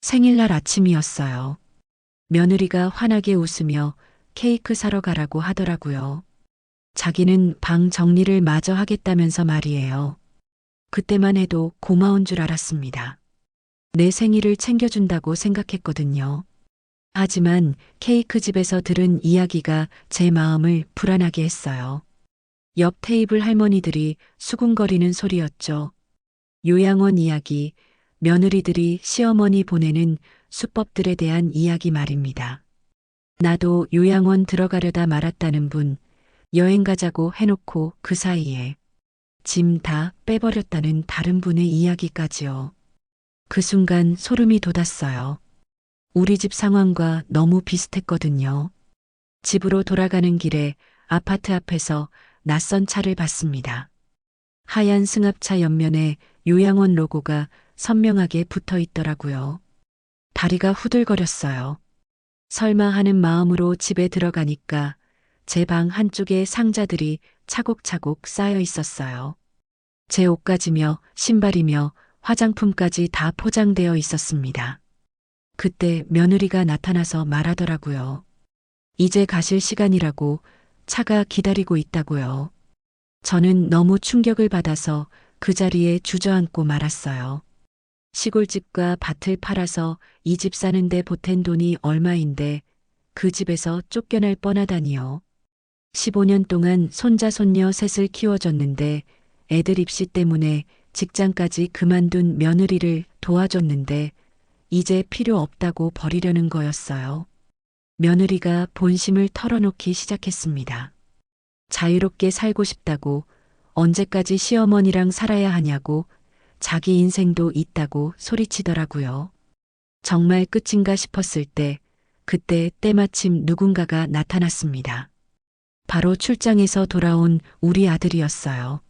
생일날 아침이었어요. 며느리가 환하게 웃으며 케이크 사러 가라고 하더라고요. 자기는 방 정리를 마저 하겠다면서 말이에요. 그때만 해도 고마운 줄 알았습니다. 내 생일을 챙겨준다고 생각했거든요. 하지만 케이크 집에서 들은 이야기가 제 마음을 불안하게 했어요. 옆 테이블 할머니들이 수군거리는 소리였죠. 요양원 이야기, 며느리들이 시어머니 보내는 수법들에 대한 이야기 말입니다. 나도 요양원 들어가려다 말았다는 분, 여행 가자고 해놓고 그 사이에 짐 다 빼버렸다는 다른 분의 이야기까지요. 그 순간 소름이 돋았어요. 우리 집 상황과 너무 비슷했거든요. 집으로 돌아가는 길에 아파트 앞에서 낯선 차를 봤습니다. 하얀 승합차 옆면에 요양원 로고가 선명하게 붙어 있더라고요. 다리가 후들거렸어요. 설마 하는 마음으로 집에 들어가니까 제 방 한쪽에 상자들이 차곡차곡 쌓여 있었어요. 제 옷가지며 신발이며 화장품까지 다 포장되어 있었습니다. 그때 며느리가 나타나서 말하더라고요. 이제 가실 시간이라고 차가 기다리고 있다고요. 저는 너무 충격을 받아서 그 자리에 주저앉고 말았어요. 시골집과 밭을 팔아서 이 집 사는데 보탠 돈이 얼마인데 그 집에서 쫓겨날 뻔하다니요. 15년 동안 손자 손녀 셋을 키워줬는데 애들 입시 때문에 직장까지 그만둔 며느리를 도와줬는데 이제 필요 없다고 버리려는 거였어요. 며느리가 본심을 털어놓기 시작했습니다. 자유롭게 살고 싶다고 언제까지 시어머니랑 살아야 하냐고 자기 인생도 있다고 소리치더라고요. 정말 끝인가 싶었을 때 그때 때마침 누군가가 나타났습니다. 바로 출장에서 돌아온 우리 아들이었어요.